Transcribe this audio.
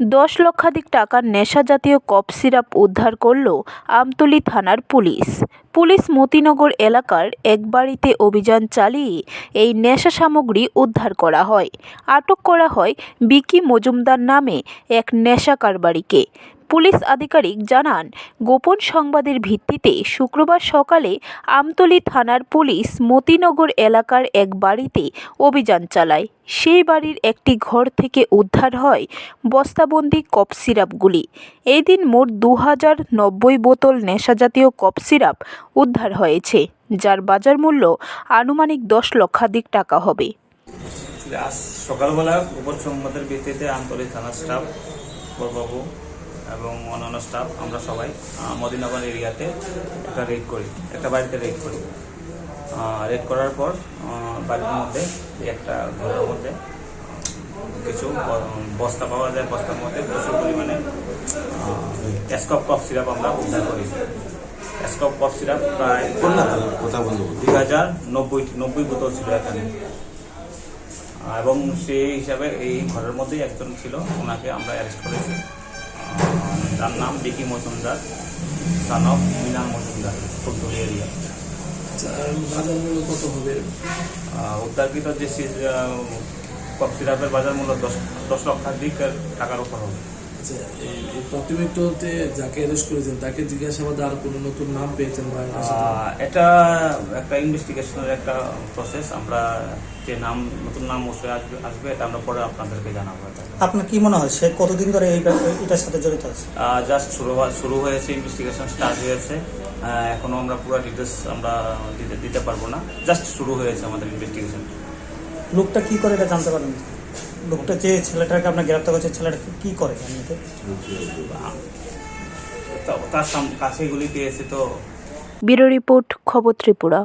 দশ লক্ষাধিক টাকার নেশা জাতীয় কফ সিরাপ উদ্ধার করল আমতলী থানার পুলিশ। পুলিশ মতিনগর এলাকার এক বাড়িতে অভিযান চালিয়ে এই নেশা সামগ্রী উদ্ধার করা হয়। আটক করা হয় বিকি মজুমদার নামে এক নেশা কারবারিকে। পুলিশ আধিকারিক জানান, গোপন সংবাদের ভিত্তিতে শুক্রবার সকালে আমতলী থানার পুলিশ মতিনগর এলাকার এক বাড়িতে অভিযান চালায়। সেই বাড়ির একটি ঘর থেকে উদ্ধার হয় বস্তাবন্দি কফ সিরাপগুলি। এই দিন মোট দু হাজার নব্বই বোতল নেশাজাতীয় কফ সিরাপ উদ্ধার হয়েছে, যার বাজার মূল্য আনুমানিক দশ লক্ষাধিক টাকা হবে। আজ সকালবেলা উপর সংবাদের ভিত্তিতে আন্তরিক থানা স্টাফ বড়বাবু এবং অন্যান্য স্টাফ আমরা সবাই মদিনগর এরিয়াতে একটা রেড করি একটা বাড়িতে রেড করি। রেড করার পর বাড়ির মধ্যে একটা ঘরের মধ্যে কিছু বস্তা পাওয়া যায় বস্তার মধ্যে প্রচুর পরিমাণে স্কপ কফ সিরাপ আমরা উদ্ধার করি। স্কপ কফ সিরাপ প্রায় দুই হাজার নব্বই নব্বই বোতল ছিল এখানে। এবং সেই হিসাবে এই ঘরের মধ্যেই একজন ছিল ওনাকে আমরা অ্যারেস্ট করেছি। তার নাম Biki Majumdar son of Mina Majumdar, Phultali area. বাজার মূল্য কত হবে উদ্ধারকৃত যে কফ সিরাপের বাজার মূল্য দশ দশ লক্ষাধিক টাকার উপর হবে। প্রাথমিক তদন্তে যাকে অ্যারেস্ট করেছেন তাকে জিজ্ঞাসাবাদে আর কোনো নতুন নাম পেয়েছেন বা এটা একটা ইনভেস্টিগেশনের একটা প্রসেস আমরা যে নাম নতুন নাম অবশ্যই আসবে আসবে এটা আমরা পরে আপনাদেরকে জানাব আপনার কি মনে হয় সে কতদিন ধরে এই এটার সাথে জড়িত আছে? জাস্ট শুরু হওয়া- শুরু হয়েছে ইনভেস্টিগেশন স্টার্ট হয়েছে। এখনও আমরা পুরো ডিটেলস আমরা দিতে দিতে পারব না। জাস্ট শুরু হয়েছে আমাদের ইনভেস্টিগেশন লোকটা কি করে এটা জানতে পারেন লোকটা যে ছেলেটাকে আপনার গ্রেপ্তার করছে ছেলেটাকে কি করে এমনিতে? তার কাছে গুলিতে এসে তো। ব্যুরো রিপোর্ট খবর ত্রিপুরা।